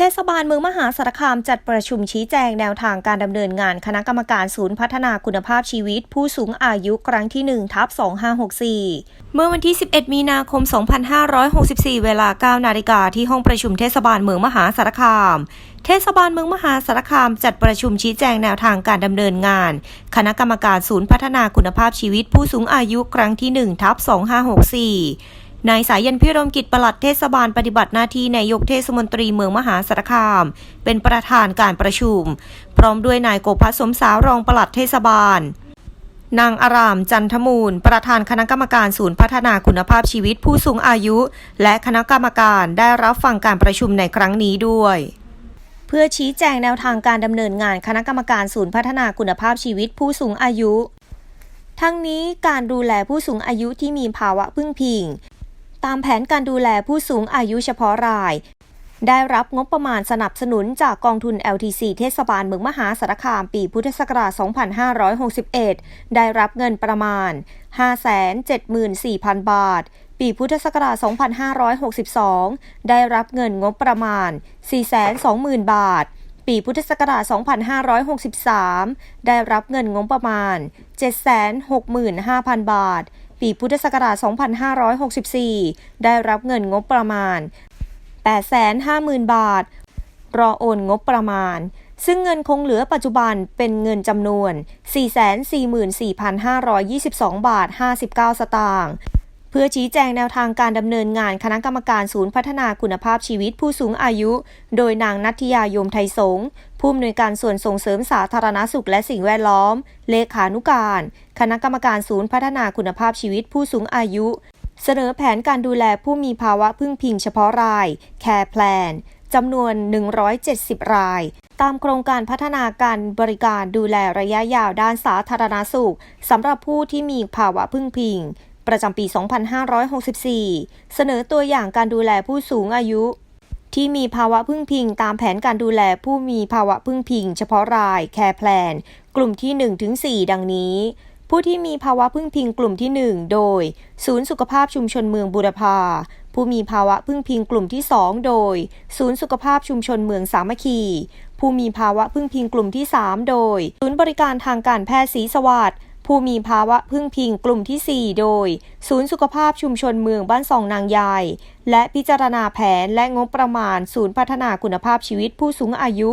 เทศบาลเมืองมหาสารคามจัดประชุมชี้แจงแนวทางการดำเนินงานคณะกรรมการศูนย์พัฒนาคุณภาพชีวิต ผู้สูงอายุครั้งที่1ทับ2564 เมื่อวันที่ 11 มีนาคม 2564 เวลา 9 นาฬิกาที่ห้องประชุมเทศบาลเมืองมหาสารคาม เทศบาลเมืองมหาสารคาม จัดประชุมชี้แจงแนวทางการดำเนินงาน คณะกรรมการศูนย์พัฒนาคุณภาพชีวิต ผู้สูงอายุครั้งที่1ทับ2564 นายสายยันพิรมกิจปลัดเทศบาลปฏิบัติหน้าที่นายกเทศมนตรีเมืองมหาสารคาม เป็นประธานการประชุม พร้อมด้วยนายโกภัสสมสาวรองปลัดเทศบาล นางอารามจันทมูล ประธานคณะกรรมการศูนย์พัฒนาคุณภาพชีวิตผู้สูงอายุ และคณะกรรมการได้รับฟังการประชุมในครั้งนี้ด้วยเพื่อชี้แจงแนวทางการดำเนินงานคณะกรรมการศูนย์พัฒนาคุณภาพชีวิตผู้สูงอายุ ทั้งนี้การดูแลผู้สูงอายุที่มีภาวะพึ่งพิง ตามแผนการดูแลผู้สูงอายุเฉพาะราย ได้รับงบประมาณสนับสนุนจากกองทุน LTC เทศบาลเมืองมหาสารคามปีพุทธศักราช 2561 ได้รับเงินประมาณ 574,000 บาท ปีพุทธศักราช 2562 ได้รับเงินงบประมาณ 420,000 บาทปีพุทธศักราช 2563 ได้รับเงินงบประมาณ 765,000 บาท ปีพุทธศักราช 2564 ได้รับเงินงบประมาณ 850,000 บาท รอโอนงบประมาณ ซึ่งเงินคงเหลือปัจจุบันเป็นเงินจำนวน 444,522 บาท 59 สตางค์ เพื่อชี้แจงแนวทางการดำเนินงานคณะกรรมการศูนย์พัฒนาคุณภาพชีวิตผู้สูงอายุ โดยนางนัทยายมไทยสงผู้อำนวยการส่วนส่งเสริมสาธารณสุขและสิ่งแวดล้อม เลขานุการ คณะกรรมการศูนย์พัฒนาคุณภาพชีวิตผู้สูงอายุ เสนอแผนการดูแลผู้มีภาวะพึ่งพิงเฉพาะราย Care Plan จำนวน 170 ราย ตามโครงการพัฒนาการบริการดูแลระยะยาวด้านสาธารณสุขสำหรับผู้ที่มีภาวะพึ่งพิง ประจำปี 2564 เสนอตัวอย่างการดูแลผู้สูงอายุ ที่มีภาวะพึ่งพิงตามแผนการดูแลผู้มีภาวะพึ่งพิง เฉพาะราย Care Plan กลุ่มที่ 1-4 ดังนี้ผู้ที่มีภาวะพึ่งพิงกลุ่มที่ 1 โดย ศูนย์สุขภาพชุมชนเมืองบูรพา ผู้มีภาวะพึ่งพิงกลุ่มที่ 2 โดย ศูนย์สุขภาพชุมชนเมืองสามัคคี ผู้มีภาวะพึ่งพิงกลุ่มที่ 3 โดย ศูนย์บริการทางการแพทย์ศรีสวัสดิ์ ผู้มีภาวะพึ่งพิงกลุ่มที่ 4 โดย ศูนย์สุขภาพชุมชนเมืองบ้านสองนางยาย และพิจารณาแผนและงบประมาณ ศูนย์พัฒนาคุณภาพชีวิตผู้สูงอายุ